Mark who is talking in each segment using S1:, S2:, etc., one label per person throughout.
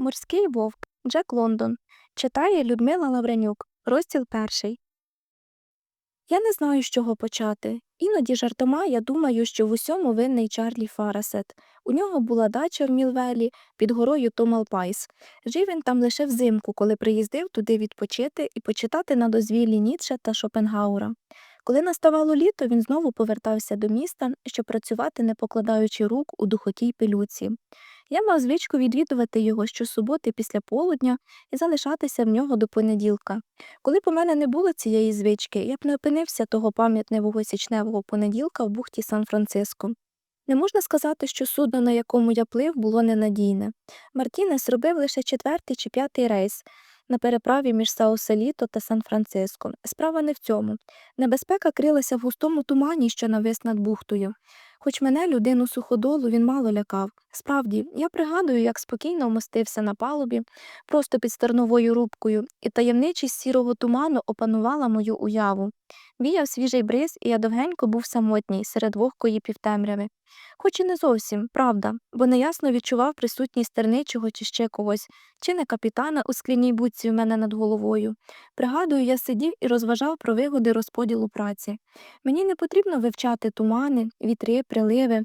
S1: Морський вовк Джек Лондон читає Людмила Лавренюк, розділ перший. Я не знаю, з чого почати. Іноді жартома я думаю, що в усьому винний Чарлі Фарасет. У нього була дача в Мілвелі під горою Томалпайс. Жив він там лише взимку, коли приїздив туди відпочити і почитати на дозвіллі Ніцше та Шопенгаура. Коли наставало літо, він знову повертався до міста, щоб працювати, не покладаючи рук у духотій пилюці. Я мав звичку відвідувати його щосуботи після полудня і залишатися в нього до понеділка. Коли б у мене не було цієї звички, я б не опинився того пам'ятневого січневого понеділка в бухті Сан-Франциско. Не можна сказати, що судно, на якому я плив, було ненадійне. Мартінес робив лише четвертий чи п'ятий рейс на переправі між Сауселіто та Сан-Франциско. Справа не в цьому. Небезпека крилася в густому тумані, що навис над бухтою. Хоч мене, людину суходолу, він мало лякав. Справді, я пригадую, як спокійно вмостився на палубі, просто під стерновою рубкою, і таємничість сірого туману опанувала мою уяву. Віяв свіжий бриз, і я довгенько був самотній серед вогкої півтемряви. Хоч і не зовсім, правда, бо неясно відчував присутність терничого чи ще когось, чи не капітана у скляній будці в мене над головою. Пригадую, я сидів і розважав про вигоди розподілу праці. Мені не потрібно вивчати тумани, вітри, приливи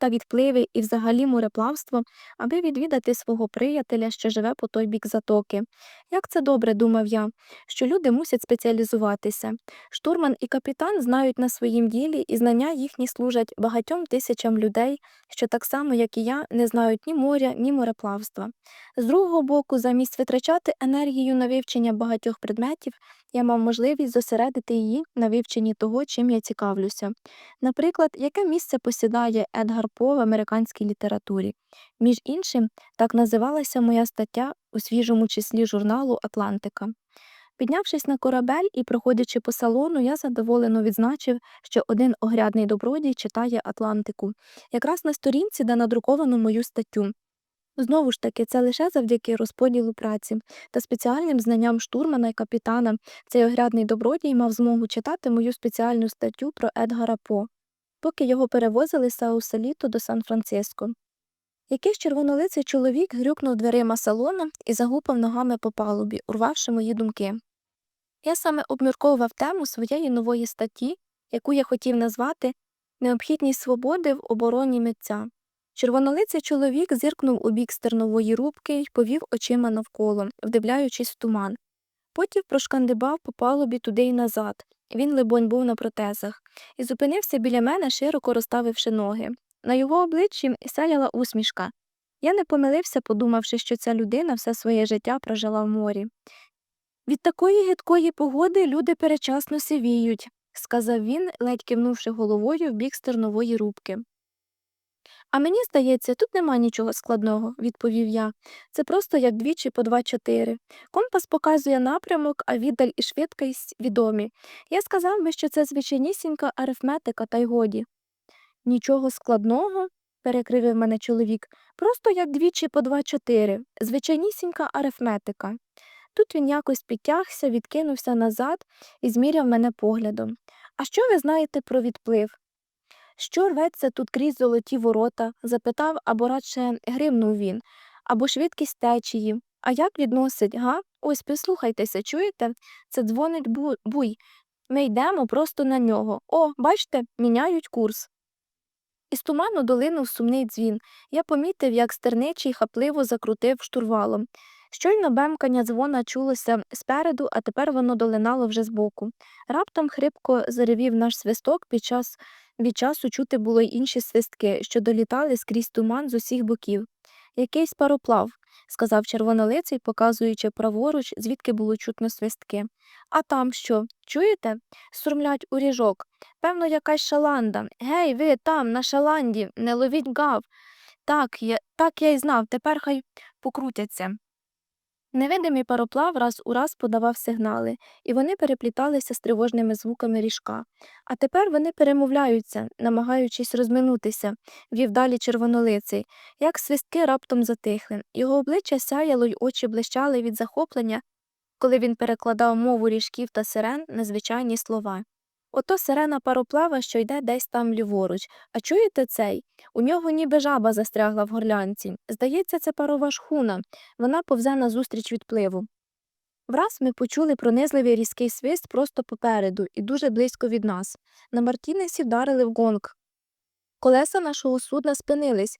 S1: та відпливи і взагалі мореплавство, аби відвідати свого приятеля, що живе по той бік затоки. Як це добре, думав я, що люди мусять спеціалізуватися. Штурман і капітан знають на своїм ділі, і знання їхні служать багатьом тисячам людей, що так само, як і я, не знають ні моря, ні мореплавства. З другого боку, замість витрачати енергію на вивчення багатьох предметів, я мав можливість зосередити її на вивченні того, чим я цікавлюся. Наприклад, яке місце посідає Едгар По американській літературі. Між іншим, так називалася моя стаття у свіжому числі журналу Атлантика. Піднявшись на корабель і проходячи по салону, я задоволено відзначив, що один огрядний добродій читає Атлантику, якраз на сторінці, де надруковано мою статтю. Знову ж таки, це лише завдяки розподілу праці та спеціальним знанням штурмана і капітана цей огрядний добродій мав змогу читати мою спеціальну статтю про Едгара По, поки його перевозили з Саусаліто до Сан-Франциско. Якийсь червонолиций чоловік грюкнув дверима салона і загупав ногами по палубі, урвавши мої думки. Я саме обмірковував тему своєї нової статті, яку я хотів назвати Необхідність свободи в обороні митця. Червонолиций чоловік зиркнув у бік стернової рубки й повів очима навколо, вдивляючись в туман. Потім прошкандибав по палубі туди й назад. Він, либонь, був на протезах, і зупинився біля мене, широко розставивши ноги. На його обличчі сяяла усмішка. Я не помилився, подумавши, що ця людина все своє життя прожила в морі. Від такої гидкої погоди люди перечасно сивіють, сказав він, ледь кивнувши головою в бік стернової рубки. А мені здається, тут нема нічого складного, відповів я. Це просто як двічі по два чотири. Компас показує напрямок, а віддаль і швидкість відомі. Я сказав би, що це звичайнісінька арифметика, та й годі. Нічого складного, перекривив мене чоловік, просто як двічі по два чотири, звичайнісінька арифметика. Тут він якось підтягся, відкинувся назад і зміряв мене поглядом. А що ви знаєте про відплив? Що рветься тут крізь золоті ворота? запитав або радше гримнув він, або швидкість течії. А як відносить, га? Ось прислухайтеся, чуєте? Це дзвонить бу- буй. Ми йдемо просто на нього. О, бачите, міняють курс. Із туману долинув сумний дзвін. Я помітив, як стерничий хапливо закрутив штурвалом. Щойно бемкання дзвона чулося спереду, а тепер воно долинало вже збоку. Раптом хрипко заревів наш свисток під час від часу чути було й інші свистки, що долітали скрізь туман з усіх боків. Якийсь пароплав, сказав червонолиций, показуючи праворуч, звідки було чутно свистки. А там що? Чуєте? Сурмлять у ріжок. Певно, якась шаланда. Гей, ви там, на шаланді, не ловіть гав. Так, я, так я й знав, тепер хай покрутяться. Невидимий пароплав раз у раз подавав сигнали, і вони перепліталися з тривожними звуками ріжка. А тепер вони перемовляються, намагаючись розминутися, вів далі червонолиций, як свистки раптом затихли. Його обличчя сяяло й очі блищали від захоплення, коли він перекладав мову ріжків та сирен на звичайні слова. Ото сирена пароплава, що йде десь там ліворуч. А чуєте цей? У нього ніби жаба застрягла в горлянці. Здається, це парова шхуна. Вона повзе назустріч відпливу. Враз ми почули пронизливий різкий свист просто попереду і дуже близько від нас. На Мартінесі вдарили в гонг. Колеса нашого судна спинились,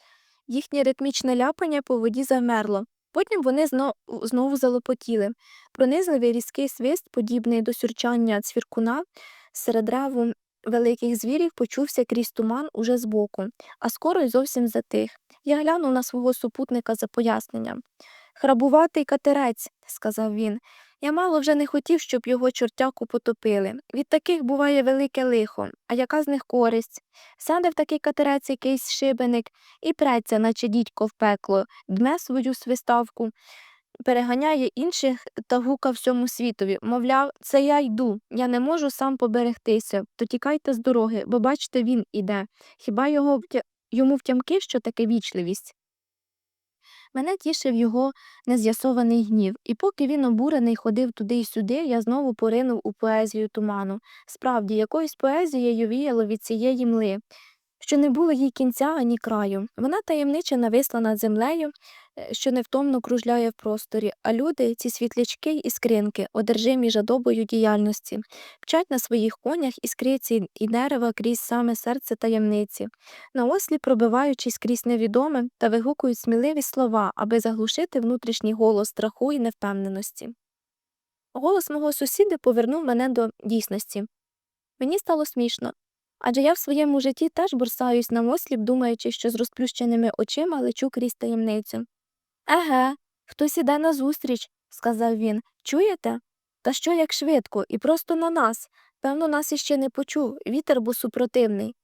S1: їхнє ритмічне ляпання по воді замерло. Потім вони зно- знову залопотіли. Пронизливий різкий свист, подібний до сюрчання цвіркуна, серед реву великих звірів почувся крізь туман уже збоку, а скоро й зовсім затих. Я глянув на свого супутника за поясненням. Храбуватий катерець, сказав він. Я мало вже не хотів, щоб його чортяку потопили. Від таких буває велике лихо, а яка з них користь? Сяде в такий катерець якийсь шибеник і преться, наче дідько в пекло, дме свою свиставку, переганяє інших та гука всьому світові. Мовляв, це я йду, я не можу сам поберегтися, то тікайте з дороги, бо бачите, він іде. Хіба його втя... йому втямки, що таке вічливість? Мене тішив його нез'ясований гнів, і поки він обурений ходив туди й сюди, я знову поринув у поезію туману. Справді, якоюсь поезією віяло від цієї мли, що не було їй кінця ані краю. Вона таємниче нависла над землею, е, що невтомно кружляє в просторі, а люди, ці світлячки й іскринки, одержимі жадобою діяльності, вчать на своїх конях іскриці і дерева крізь саме серце таємниці, наослі пробиваючись крізь невідоме та вигукують сміливі слова, аби заглушити внутрішній голос страху і невпевненості. Голос мого сусіда повернув мене до дійсності. Мені стало смішно. Адже я в своєму житті теж бурсаюсь на осліп, думаючи, що з розплющеними очима лечу крізь таємницю. Еге, хтось іде назустріч, сказав він. Чуєте? Та що як швидко, і просто на нас. Певно, нас іще не почув, вітер був супротивний.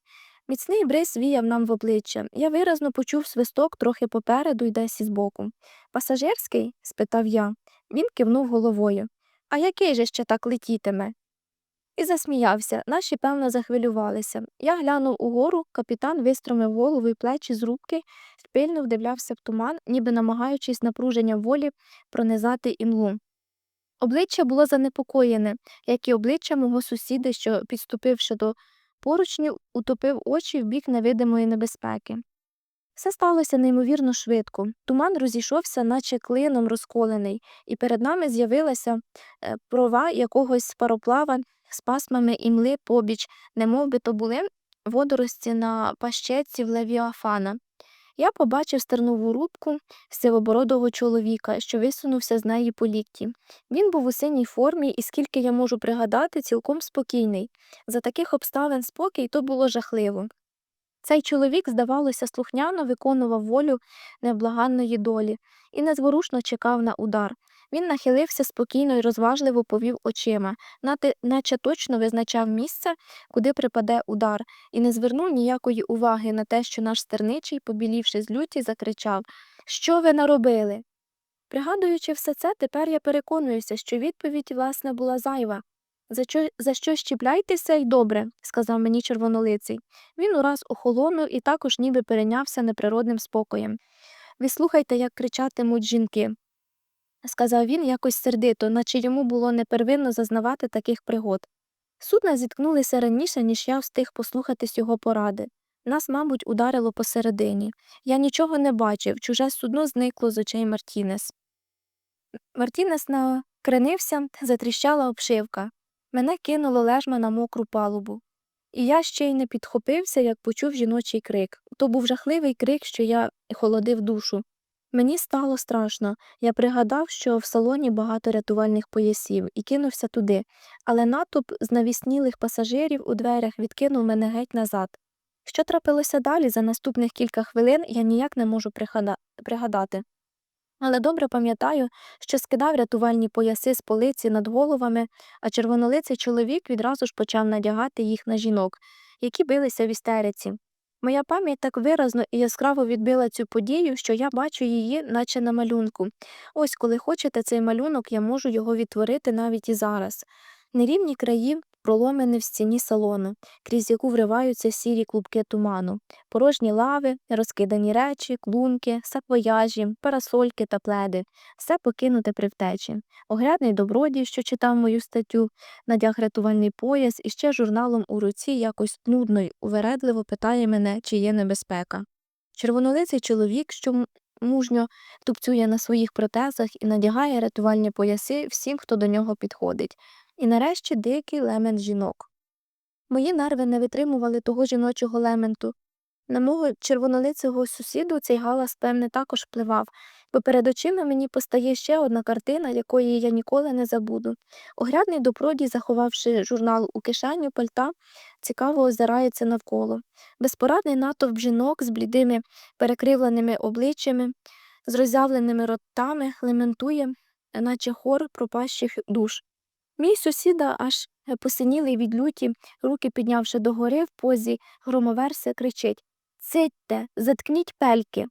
S1: Міцний бриз віяв нам в обличчя. Я виразно почув свисток трохи попереду й десь ізбоку. Пасажирський? спитав я. Він кивнув головою. А який же ще так летітиме? І засміявся. Наші, певно, захвилювалися. Я глянув угору, капітан вистромив голову і плечі з рубки, пильно вдивлявся в туман, ніби намагаючись напруження волі пронизати імлу. Обличчя було занепокоєне, як і обличчя мого сусіда, що, підступивши до поручнів, утопив очі в бік невидимої небезпеки. Все сталося неймовірно швидко. Туман розійшовся, наче клином розколений, і перед нами з'явилася е, прова якогось пароплава з пасмами імли побіч, немов би то були водорості на пащеці в Левіафана. Я побачив стернову рубку сивобородого чоловіка, що висунувся з неї по лікті. Він був у синій формі, і скільки я можу пригадати, цілком спокійний. За таких обставин спокій то було жахливо. Цей чоловік, здавалося, слухняно виконував волю невблаганної долі і незворушно чекав на удар. Він нахилився спокійно і розважливо повів очима, наче точно визначав місце, куди припаде удар, і не звернув ніякої уваги на те, що наш стерничий, побілівши з люті, закричав Що ви наробили? Пригадуючи все це, тепер я переконуюся, що відповідь, власне, була зайва. За що, за що щіпляйтеся й добре, сказав мені червонолиций. Він ураз охолонув і також ніби перейнявся неприродним спокоєм. Ви слухайте, як кричатимуть жінки, сказав він якось сердито, наче йому було непервинно зазнавати таких пригод. Судна зіткнулися раніше, ніж я встиг послухатись його поради. Нас, мабуть, ударило посередині. Я нічого не бачив, чуже судно зникло з очей Мартінес. Мартінес накренився, затріщала обшивка. Мене кинуло лежма на мокру палубу. І я ще й не підхопився, як почув жіночий крик. То був жахливий крик, що я холодив душу. Мені стало страшно. Я пригадав, що в салоні багато рятувальних поясів, і кинувся туди, але натовп з навіснілих пасажирів у дверях відкинув мене геть назад. Що трапилося далі за наступних кілька хвилин, я ніяк не можу пригадати. Але добре пам'ятаю, що скидав рятувальні пояси з полиці над головами, а червонолиций чоловік відразу ж почав надягати їх на жінок, які билися в істериці. Моя пам'ять так виразно і яскраво відбила цю подію, що я бачу її, наче на малюнку. Ось, коли хочете цей малюнок, я можу його відтворити навіть і зараз. Нерівні краї проломини в стіні салону, крізь яку вриваються сірі клубки туману, порожні лави, розкидані речі, клунки, саквояжі, парасольки та пледи, все покинуте при втечі. Огрядний добродій, що читав мою статтю, надяг рятувальний пояс і ще журналом у руці якось нудно й увередливо питає мене, чи є небезпека. Червонолиций чоловік, що мужньо тупцює на своїх протезах і надягає рятувальні пояси всім, хто до нього підходить. І нарешті дикий лемент жінок. Мої нерви не витримували того жіночого лементу. На мого червонолицего сусіду цей галас, певне, також впливав, бо перед очима мені постає ще одна картина, якої я ніколи не забуду. Огрядний добродій, заховавши журнал у кишеню пальта, цікаво озирається навколо. Безпорадний натовп жінок з блідими перекривленими обличчями, з роззявленими ротами, лементує, наче хор пропащих душ. Мій сусіда аж е, посинілий від люті, руки піднявши догори в позі громоверси, кричить Цитьте, заткніть пельки.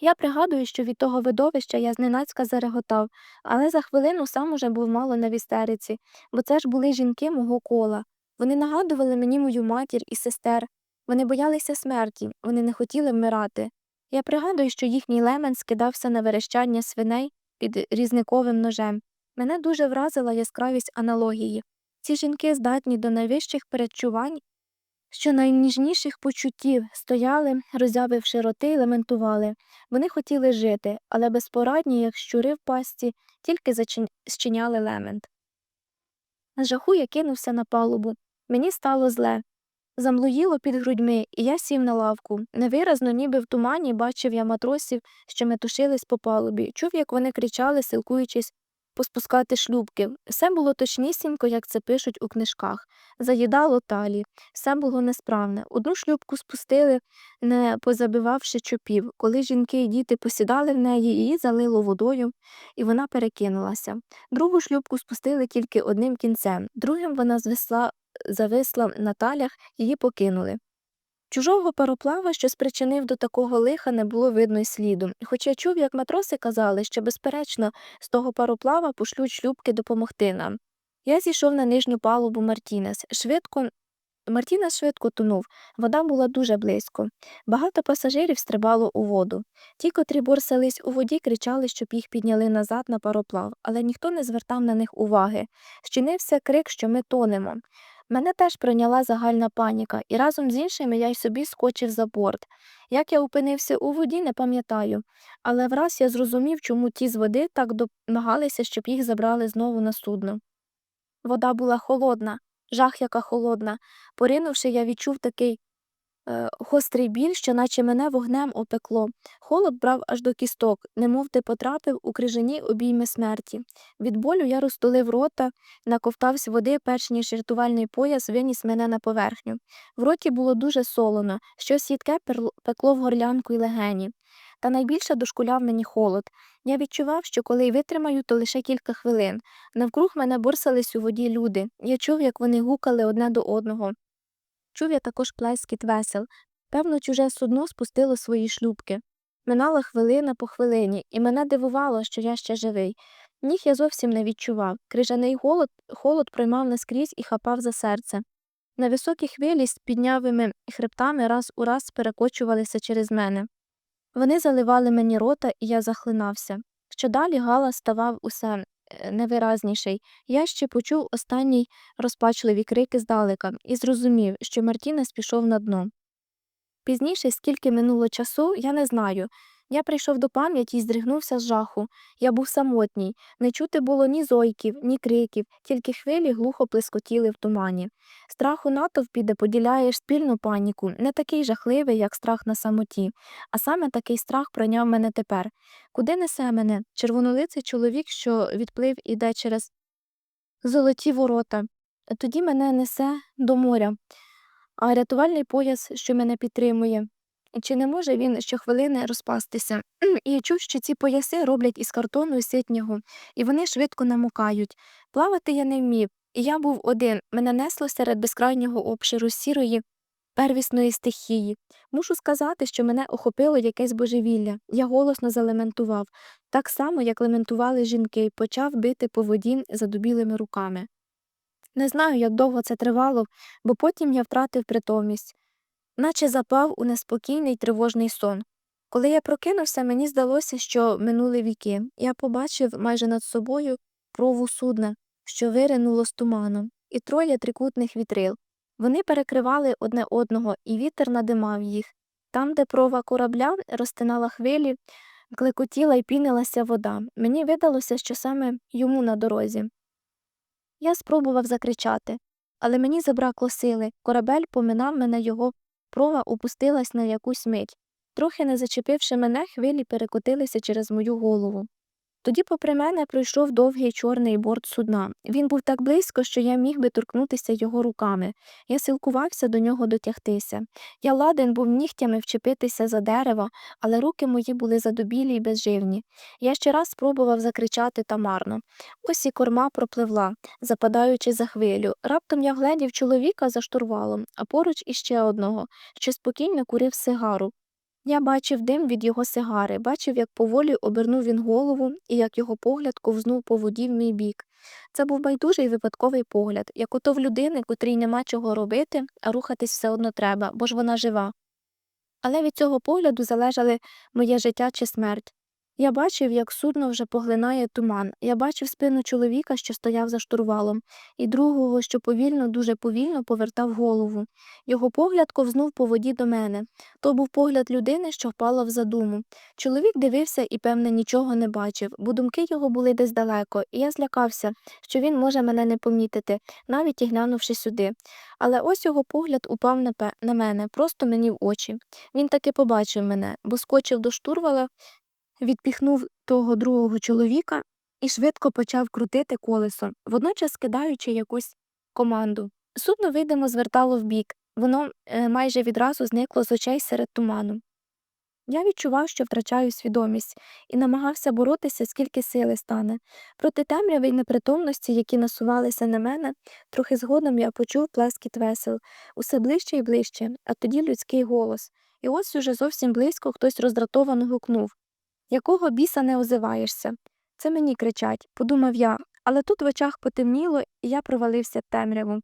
S1: Я пригадую, що від того видовища я зненацька зареготав, але за хвилину сам уже був мало на в істериці, бо це ж були жінки мого кола. Вони нагадували мені мою матір і сестер. Вони боялися смерті, вони не хотіли вмирати. Я пригадую, що їхній лемен скидався на верещання свиней під різниковим ножем. Мене дуже вразила яскравість аналогії. Ці жінки здатні до найвищих передчувань, що найніжніших почуттів стояли, роззявивши роти й лементували. Вони хотіли жити, але безпорадні, як щури в пастці, тільки зчиняли лемент. З жаху я кинувся на палубу. Мені стало зле. Замлоїло під грудьми, і я сів на лавку. Невиразно, ніби в тумані, бачив я матросів, що метушились по палубі, чув, як вони кричали, силкуючись поспускати шлюбки. Все було точнісінько, як це пишуть у книжках. Заїдало талі, все було несправне. Одну шлюбку спустили, не позабивавши чопів. Коли жінки і діти посідали в неї, її залило водою, і вона перекинулася. Другу шлюбку спустили тільки одним кінцем, другим вона звисла, зависла на талях, її покинули. Чужого пароплава, що спричинив до такого лиха, не було видно й сліду, хоча чув, як матроси казали, що, безперечно, з того пароплава пошлють шлюбки допомогти нам. Я зійшов на нижню палубу Мартінес. Швидко Мартінес швидко тонув, вода була дуже близько. Багато пасажирів стрибало у воду. Ті, котрі борсались у воді, кричали, щоб їх підняли назад на пароплав, але ніхто не звертав на них уваги. Щинився крик, що ми тонемо. Мене теж прийняла загальна паніка, і разом з іншими я й собі скочив за борт. Як я опинився у воді, не пам'ятаю, але враз я зрозумів, чому ті з води так домагалися, щоб їх забрали знову на судно. Вода була холодна, жах яка холодна. Поринувши, я відчув такий гострий біль, що наче мене вогнем опекло. Холод брав аж до кісток, немов ти потрапив у крижані обійми смерті. Від болю я розтулив рота, наковтався води, перш ніж рятувальний пояс виніс мене на поверхню. В роті було дуже солоно, щось їдке пекло в горлянку й легені. Та найбільше дошкуляв мені холод. Я відчував, що коли й витримаю, то лише кілька хвилин. Навкруг мене борсались у воді люди. Я чув, як вони гукали одне до одного. Чув я також плескіт весел. Певно, чуже судно спустило свої шлюбки. Минала хвилина по хвилині, і мене дивувало, що я ще живий. Ніг я зовсім не відчував. Крижаний голод, холод проймав наскрізь і хапав за серце. На високі хвилі з піднявими хребтами раз у раз перекочувалися через мене. Вони заливали мені рота, і я захлинався. Що далі галас ставав усе невиразніший. Я ще почув останні розпачливі крики здалека і зрозумів, що Мартінес пішов на дно. Пізніше, скільки минуло часу, я не знаю. Я прийшов до пам'яті і здригнувся з жаху. Я був самотній, не чути було ні зойків, ні криків, тільки хвилі глухо плескотіли в тумані. Страх у натовпі, де поділяєш спільну паніку, не такий жахливий, як страх на самоті, а саме такий страх пройняв мене тепер. Куди несе мене? Червонолиций чоловік, що відплив іде через золоті ворота. Тоді мене несе до моря, а рятувальний пояс, що мене підтримує. Чи не може він щохвилини розпастися? І чув, що ці пояси роблять із картону ситнього, і вони швидко намокають. Плавати я не вмів, і я був один. Мене несло серед безкрайнього обширу сірої первісної стихії. Мушу сказати, що мене охопило якесь божевілля. Я голосно залементував, так само, як лементували жінки, і почав бити по воді задубілими руками. Не знаю, як довго це тривало, бо потім я втратив притомність, наче запав у неспокійний тривожний сон. Коли я прокинувся, мені здалося, що минули віки. Я побачив майже над собою прову судна, що виринуло з туманом, і троє трикутних вітрил. Вони перекривали одне одного, і вітер надимав їх. Там, де прова корабля розтинала хвилі, клекотіла й пінилася вода. Мені видалося, що саме йому на дорозі. Я спробував закричати, але мені забракло сили. Корабель поминав мене його прова опустилась на якусь мить. Трохи не зачепивши мене, хвилі перекотилися через мою голову. Тоді попри мене пройшов довгий чорний борт судна. Він був так близько, що я міг би торкнутися його руками. Я силкувався до нього дотягтися. Я ладен був нігтями вчепитися за дерево, але руки мої були задубілі й безживні. Я ще раз спробував закричати та марно. Ось і корма пропливла, западаючи за хвилю. Раптом я вгледів чоловіка за штурвалом, а поруч іще одного, що спокійно курив сигару. Я бачив дим від його сигари, бачив, як поволі обернув він голову і як його погляд ковзнув по воді в мій бік. Це був байдужий випадковий погляд, як ото в людини, котрій нема чого робити, а рухатись все одно треба, бо ж вона жива. Але від цього погляду залежали моє життя чи смерть. Я бачив, як судно вже поглинає туман. Я бачив спину чоловіка, що стояв за штурвалом, і другого, що повільно, дуже повільно повертав голову. Його погляд ковзнув по воді до мене. То був погляд людини, що впала в задуму. Чоловік дивився і, певне, нічого не бачив, бо думки його були десь далеко, і я злякався, що він може мене не помітити, навіть і глянувши сюди. Але ось його погляд упав на, мене, просто мені в очі. Він таки побачив мене, бо скочив до штурвала, відпіхнув того другого чоловіка і швидко почав крутити колесо, водночас кидаючи якусь команду. Судно, видимо, звертало вбік, воно е, майже відразу зникло з очей серед туману. Я відчував, що втрачаю свідомість, і намагався боротися, скільки сили стане. Проти темряви й непритомності, які насувалися на мене, трохи згодом я почув плескіт весел, усе ближче і ближче, а тоді людський голос. І ось уже зовсім близько хтось роздратовано гукнув Якого біса не озиваєшся? Це мені кричать, подумав я, але тут в очах потемніло, і я провалився темряву.